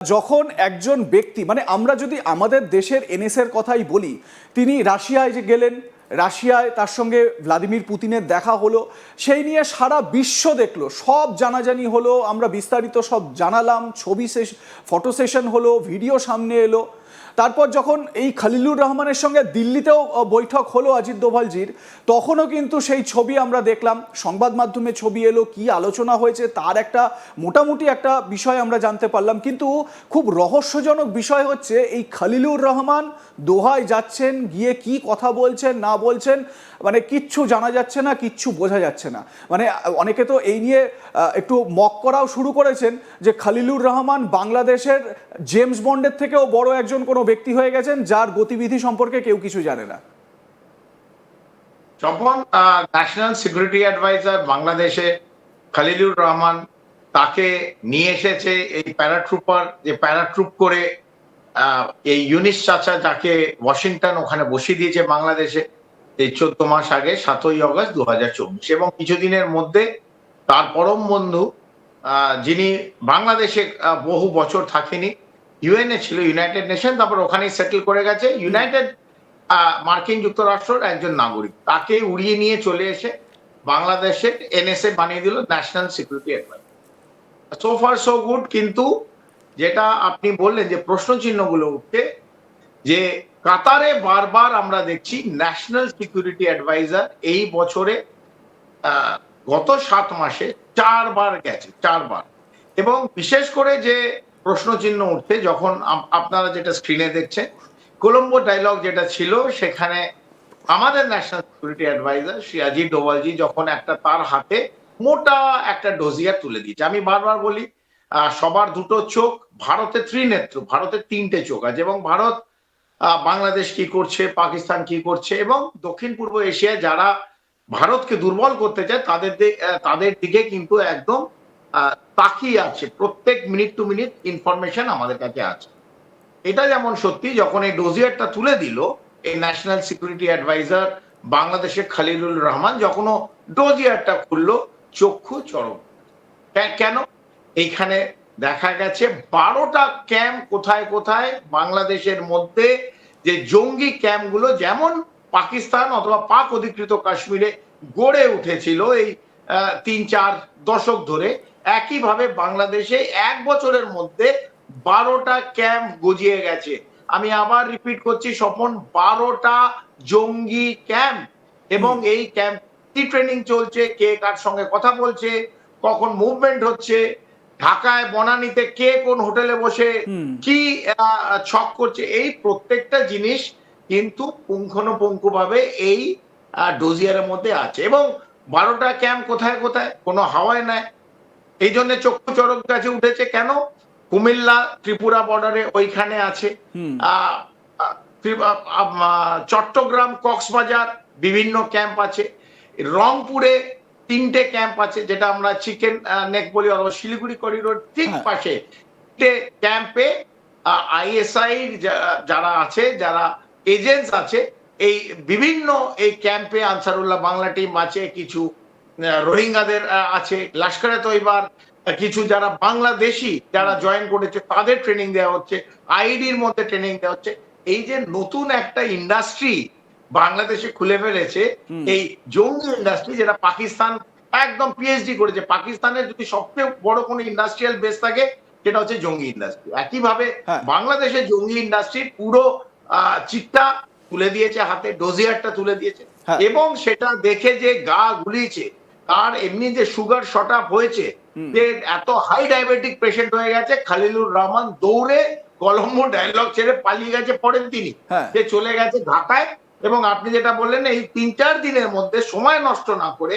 যখন একজন ব্যক্তি মানে আমরা যদি আমাদের দেশের এনএসের কথাই বলি, তিনি রাশিয়ায় যে গেলেন, রাশিয়ায় তার সঙ্গে ভ্লাদিমির পুতিনের দেখা হলো, সেই নিয়ে সারা বিশ্ব দেখল। সব জানাজানি হলো, আমরা বিস্তারিত সব জানালাম, ছবি সেশ, ফটো সেশন হলো, ভিডিও সামনে এলো। তারপর যখন এই খালিলুর রহমানের সঙ্গে দিল্লিতেও বৈঠক হলো অজিত দোভালজির, তখনও কিন্তু সেই ছবি আমরা দেখলাম। সংবাদ মাধ্যমে ছবি এলো, কি আলোচনা হয়েছে, তার একটা মোটামুটি একটা বিষয় আমরা জানতে পারলাম। কিন্তু খুব রহস্যজনক বিষয় হচ্ছে, এই খালিলুর রহমান দোহায় যাচ্ছেন, গিয়ে কি কথা বলছেন, না বলছেন মানে কিচ্ছু জানা যাচ্ছে না, কিচ্ছু বোঝা যাচ্ছে না। মানে অনেকে তো এই নিয়ে একটু মক করাও শুরু করেছেন যে খালিলুর রহমান বাংলাদেশের জেমস বন্ডের থেকেও বড় একজন কোনো ব্যক্তি হয়ে গেছেন যার গতিবিধি সম্পর্কে কেউ কিছু জানে না। যখন ন্যাশনাল সিকিউরিটি অ্যাডভাইজার বাংলাদেশে খালিলুর রহমান তাকে নিয়ে এসেছে এই প্যারাট্রুপার যে প্যারাট্রুপ করে এই ইউনিস চাচা যাকে ওয়াশিংটন ওখানে বসিয়ে দিয়েছে বাংলাদেশে, এই চোদ্দ মাস আগে, সাতই অগস্ট দু হাজার চব্বিশ। এবং কিছুদিনের মধ্যে তার পরম বন্ধু যিনি বাংলাদেশে বহু বছর থাকেনি ইউএনএ ছিল ইউনাইটেড নেশন তারপর ওখানেই সেটেল করে গেছে। ইউনাইটেড মার্কিন যুক্তরাষ্ট্রের একজন নাগরিক। তাকে উড়িয়ে নিয়ে চলে এসে বাংলাদেশে এনএসএ বানিয়ে দিল national security advice so far so good কিন্তু যেটা আপনি বললেন যে প্রশ্ন চিহ্নগুলো উঠছে, যে কাতারে বারবার আমরা দেখছি ন্যাশনাল সিকিউরিটি অ্যাডভাইজার এই বছরে গত সাত মাসে চারবার গেছে, চারবার। এবং বিশেষ করে যে প্রশ্ন চিহ্ন উঠছে যখন আপনারা যেটা স্ক্রিনে দেখছেন। কলম্বো ডায়লগ যেটা ছিল, সেখানে আমাদের national security adviser Shri Ajit Doval ji যখন একটা তার হাতে মোটা একটা ডোজিয়ার তুলে দিয়েছে। আমি বারবার বলি সবার দুটো চোখ, ভারতের ত্রিনেত্র ভারতের তিনটে চোখ আছে এবং ভারত বাংলাদেশ কি করছে, পাকিস্তান কি করছে এবং দক্ষিণ পূর্ব এশিয়ায় যারা ভারতকে দুর্বল করতে চায়, তাদের তাদের দিকে কিন্তু একদম তাকিয়ে আছে। প্রত্যেক মিনিট টু মিনিট ইনফরমেশন আমাদের কাছে আছে। এটা যেমন সত্যি, যখন এই ডোজিয়ারটা তুলে দিল, এই ন্যাশনাল সিকিউরিটি অ্যাডভাইজার বাংলাদেশের খালিলুর রহমান যখন ও ডোজিয়ারটা খুললো, চক্ষু চরম। কেন? এইখানে দেখা গেছে, বারোটা ক্যাম্প কোথায় কোথায় বাংলাদেশের মধ্যে যে জঙ্গি ক্যাম্পগুলো, যেমন পাকিস্তান অথবা পাক অধিকৃত কাশ্মীরে গড়ে উঠেছিল এই তিন চার দশক ধরে একইভাবে বাংলাদেশে এক বছরের মধ্যে বারোটা ক্যাম্প গজিয়ে গেছে। আমি আবার রিপিট করছি স্বপন বারোটা জঙ্গি ক্যাম্প এবং এই ক্যাম্প কি ট্রেনিং চলছে কে কার সঙ্গে কথা বলছে কখন মুভমেন্ট হচ্ছে ঢাকায় বনানীতে কে কোন হোটেলে বসে কি ছক করছে এই প্রত্যেকটা জিনিস কিন্তু পুঙ্খানুপুঙ্খ ভাবে এই ডোজিয়ারের মধ্যে আছে। এবং বারোটা ক্যাম্প কোথায় কোথায়? কোনো হাওয়ায় নাই এই জন্য চক্ষু চরক কাছে উঠেছে কেন? কুমিল্লা ত্রিপুরা বর্ডারে ওইখানে আছে। চট্টগ্রাম কক্সবাজার বিভিন্ন ক্যাম্প আছে। রংপুরে তিনটে ক্যাম্প আছে যেটা আমরা চিকেন নেক বলি অথবা শিলিগুড়ি করিডোর ঠিক হ্যাঁ। পাশে। ক্যাম্পে আইএসআই যারা আছে যারা এজেন্টস আছে এই বিভিন্ন এই ক্যাম্পে আনসারুল্লাহ বাংলা টিম আছে কিছু রোহিঙ্গাদের আছে। লস্করে তৈবার কিছু যারা বাংলাদেশি যারা জয়েন করেছে তাদের ট্রেনিং দেওয়া হচ্ছে আইডির মধ্যে ট্রেনিং দেওয়া হচ্ছে। এই যে নতুন একটা ইন্ডাস্ট্রি বাংলাদেশে খুলে ফেলেছে এই জঙ্গি ইন্ডাস্ট্রি যেটা পাকিস্তান একদম পিএইচডি করেছে। পাকিস্তানের যদি সবচেয়ে বড় কোনো ইন্ডাস্ট্রিয়াল বেস থাকে সেটা হচ্ছে জঙ্গি ইন্ডাস্ট্রি একইভাবে হ্যাঁ। বাংলাদেশের জঙ্গি ইন্ডাস্ট্রির পুরো আহ, চিটটা তুলে দিয়েছে হাতে ডোজিয়ারটা তুলে দিয়েছে হ্যাঁ। এবং সেটা দেখে যে গা গুলিয়েছে তার এমনি যে সুগার শট আপ হয়েছে যে এত হাই ডায়াবেটিক পেশেন্ট হয়ে গেছে খালিলুর রহমান দৌড়ে কলম্বো ডায়লগ ছেড়ে পালিয়ে গেছে পরের দিনই। হ্যাঁ। সে চলে গেছে ঢাকায় এবং আপনি যেটা বললেন এই তিন চার দিনের মধ্যে সময় নষ্ট না করে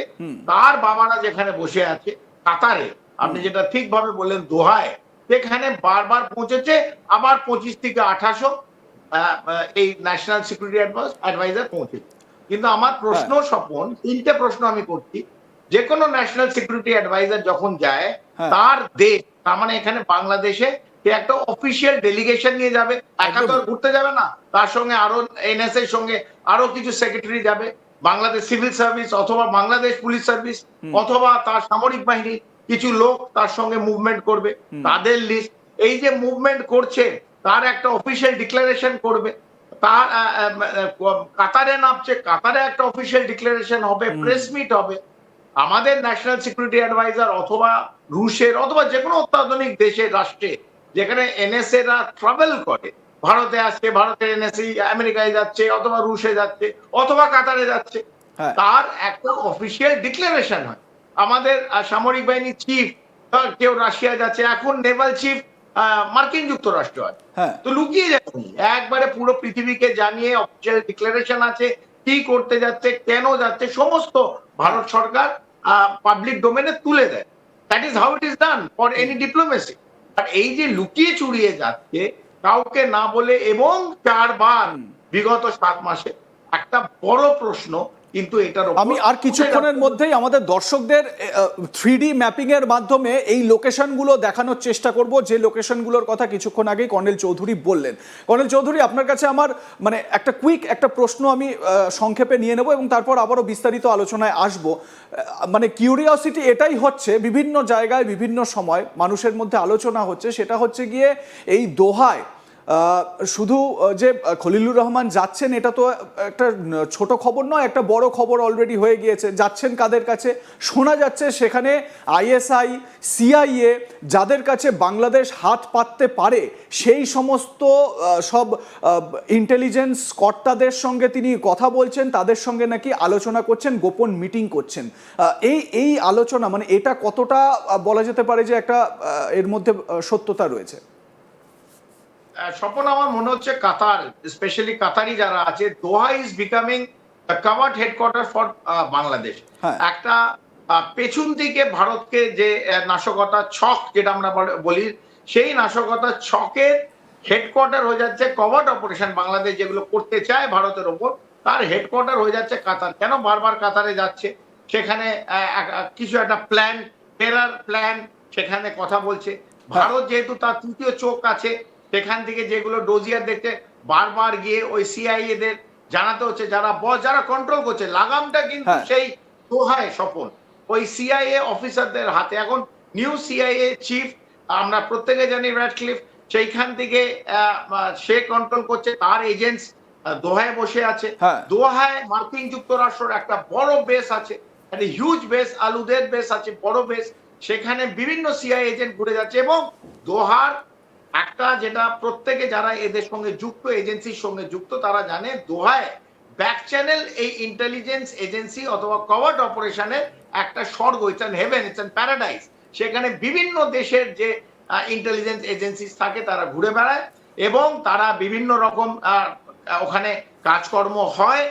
তার বাবারা যেখানে বসে আছে কাতারে আপনি যেটা ঠিকভাবে বললেন দোহায় সেখানে বারবার পৌঁছেছে আবার পঁচিশ থেকে আঠাশো এই ন্যাশনাল সিকিউরিটি অ্যাডভাইজার পৌঁছেছে। কিন্তু আমার প্রশ্ন স্বপন তিনটে প্রশ্ন আমি করছি। যে কোনো ন্যাশনাল সিকিউরিটি অ্যাডভাইজার যখন যায় হ্যাঁ। তার দেশ তার মানে এখানে বাংলাদেশে একটা অফিসিয়াল ডেলিগেশন নিয়ে যাবে। একা তো ঘুরতে যাবে না। তার সঙ্গে আরও এনএসএ এর সঙ্গে আরও কিছু সেক্রেটারি যাবে। বাংলাদেশ সিভিল সার্ভিস অথবা বাংলাদেশ পুলিশ সার্ভিস অথবা তার সামরিক বাহিনী কিছু লোক তার সঙ্গে মুভমেন্ট করবে। তাদের লিস্ট এই যে মুভমেন্ট করছে তার একটা অফিসিয়াল ডিক্লারেশন করবে। তার কাতারে নামছে কাতারে একটা অফিসিয়াল ডিক্লারেশন হবে প্রেস মিট হবে। আমাদের ন্যাশনাল সিকিউরিটি অ্যাডভাইজার অথবা রুশের অথবা যে কোনো অত্যাধুনিক দেশের রাষ্ট্রে যেখানে এনএসএ রা ট্রাভেল করে ভারতে আসছে ভারতের এনএসসি আমেরিকায় যাচ্ছে অথবা রুশে যাচ্ছে অথবা কাতারে যাচ্ছে হ্যাঁ। তার একটা অফিসিয়াল ডিক্লারেশন হয়। আমাদের সামরিক বাহিনীর চিফ কেউ রাশিয়া যাচ্ছে এখন নেভাল চিফ মার্কিন যুক্তরাষ্ট্র হয় হ্যাঁ। তো লুকিয়ে যায়নি একবারে পুরো পৃথিবীকে জানিয়ে অফিসিয়াল ডিক্লারেশন আছে কি করতে যাচ্ছে কেন যাচ্ছে সমস্ত ভারত সরকার পাবলিক ডোমেনে তুলে দেয়। That is how it is done for any diplomacy আর এই যে লুকিয়ে চুরিয়ে যাচ্ছে কাউকে না বলে এবং চারবার বিগত সাত মাসে একটা বড় প্রশ্ন কিন্তু এটার আমি আর কিছুক্ষণের মধ্যেই আমাদের দর্শকদের থ্রি ডি ম্যাপিং এর মাধ্যমে এই লোকেশনগুলো দেখানোর চেষ্টা করব। যে লোকেশনগুলোর কথা কিছুক্ষণ আগেই কর্নেল চৌধুরী বললেন। কর্নেল চৌধুরী আপনার কাছে আমার মানে একটা কুইক একটা প্রশ্ন আমি সংক্ষেপে নিয়ে নেব এবং তারপর আবারও বিস্তারিত আলোচনায় আসব। মানে কিউরিয়াসিটি এটাই হচ্ছে বিভিন্ন জায়গায় বিভিন্ন সময় মানুষের মধ্যে আলোচনা হচ্ছে। সেটা হচ্ছে গিয়ে এই দোহায় শুধু যে খলিলুর রহমান যাচ্ছেন, এটা তো একটা ছোট খবর নয়, একটা বড় খবর অলরেডি হয়ে গিয়েছে। যাচ্ছেন কাদের কাছে? শোনা যাচ্ছে সেখানে আইএসআই, সিআইএ, যাদের কাছে বাংলাদেশ হাত পাততে পারে, সেই সমস্ত সব ইন্টেলিজেন্স কর্তাদের সঙ্গে তিনি কথা বলছেন, তাদের সঙ্গে নাকি আলোচনা করছেন, গোপন মিটিং করছেন। এই এই আলোচনা মানে এটা কতটা বলা যেতে পারে যে একটা এর মধ্যে সত্যতা রয়েছে? স্বপন আমার মনে হচ্ছে কাতার স্পেশালি কাতারি যারা আছে Doha is becoming covered headquarter for Bangladesh. হ্যাঁ। একটা পেছন দিকে ভারতকে যে নাশকতা ছক যেটা আমরা বলি সেই নাশকতা ছকের হেডকোয়ার্টার হয়ে যাচ্ছে কভার্ড অপারেশন বাংলাদেশ যেগুলো করতে চায় ভারতের ওপর তার হেডকোয়ার্টার হয়ে যাচ্ছে কাতার। কেন বারবার কাতারে যাচ্ছে? সেখানে কিছু একটা প্ল্যান টেরার প্ল্যান সেখানে কথা বলছে। ভারত যেহেতু তার তৃতীয় চোখ আছে সেখান থেকে যেগুলো ডোজিয়ার দেখতে বারবার গিয়ে ওই সিআইএ দের জানাতে হচ্ছে যারা বস যারা কন্ট্রোল করছে লাগামটা কিন্তু হ্যাঁ। সেই দোহায় স্বপন ওই সিআইএ অফিসারদের হাতে এখন নিউ সিআইএ চিফ আমরা প্রত্যেকে জানি র্যাডক্লিফ সেইখান থেকে সে কন্ট্রোল করছে তার এজেন্টস দোহায় বসে আছে হ্যাঁ। দোহায় মার্কিন যুক্তরাষ্ট্রের একটা বড় বেস আছে একটা হিউজ বেস আলুদের বেস আছে বড় বেস সেখানে বিভিন্ন সিআই এজেন্ট ঘুরে যাচ্ছে এবং দোহার একটা যেটা প্রত্যেকে যারা এদের সঙ্গে যুক্ত, এজেন্সির সঙ্গে যুক্ত, তারা জানে দোহায় ব্যাক চ্যানেল এই ইন্টেলিজেন্স এজেন্সি অথবা কভার্ড অপারেশনের একটা স্বর্গ it's heaven it's an paradise সেখানে বিভিন্ন দেশের যে ইন্টেলিজেন্স এজেন্সি থাকে, তারা ঘুরে বেড়ায় এবং তারা বিভিন্ন রকম ওখানে কাজকর্ম হয়।